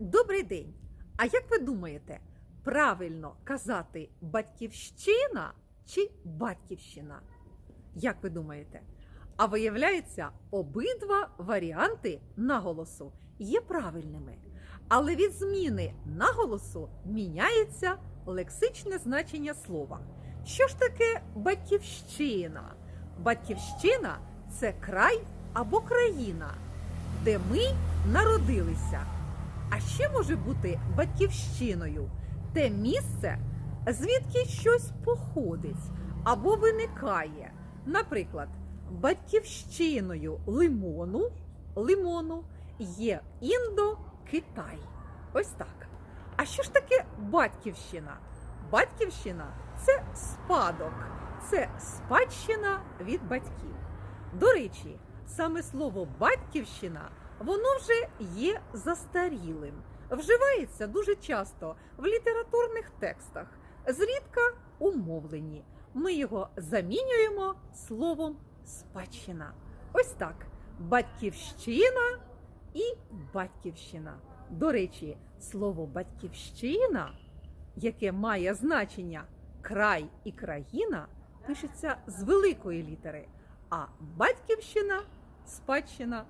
Добрий день! А як ви думаєте, правильно казати батьківщина чи батьківщина? Як ви думаєте? А виявляється, обидва варіанти наголосу є правильними. Але від зміни наголосу міняється лексичне значення слова. Що ж таке батьківщина? Батьківщина це край або країна, де ми народилися. А ще може бути батьківщиною те місце, звідки щось походить або виникає. Наприклад, батьківщиною лимону, лимону є Індо-Китай. Ось так. А що ж таке батьківщина? Батьківщина це спадок, це спадщина від батьків. До речі, саме слово батьківщина воно вже є застарілим. Вживається дуже часто в літературних текстах, зрідка у мовленні. Ми його замінюємо словом спадщина. Ось так: батьківщина і батьківщина. До речі, слово батьківщина, яке має значення край і країна, пишеться з великої літери, а батьківщина спадщина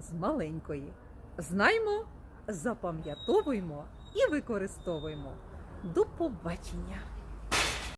з маленької. Знаймо, запам'ятовуємо і використовуємо. До побачення!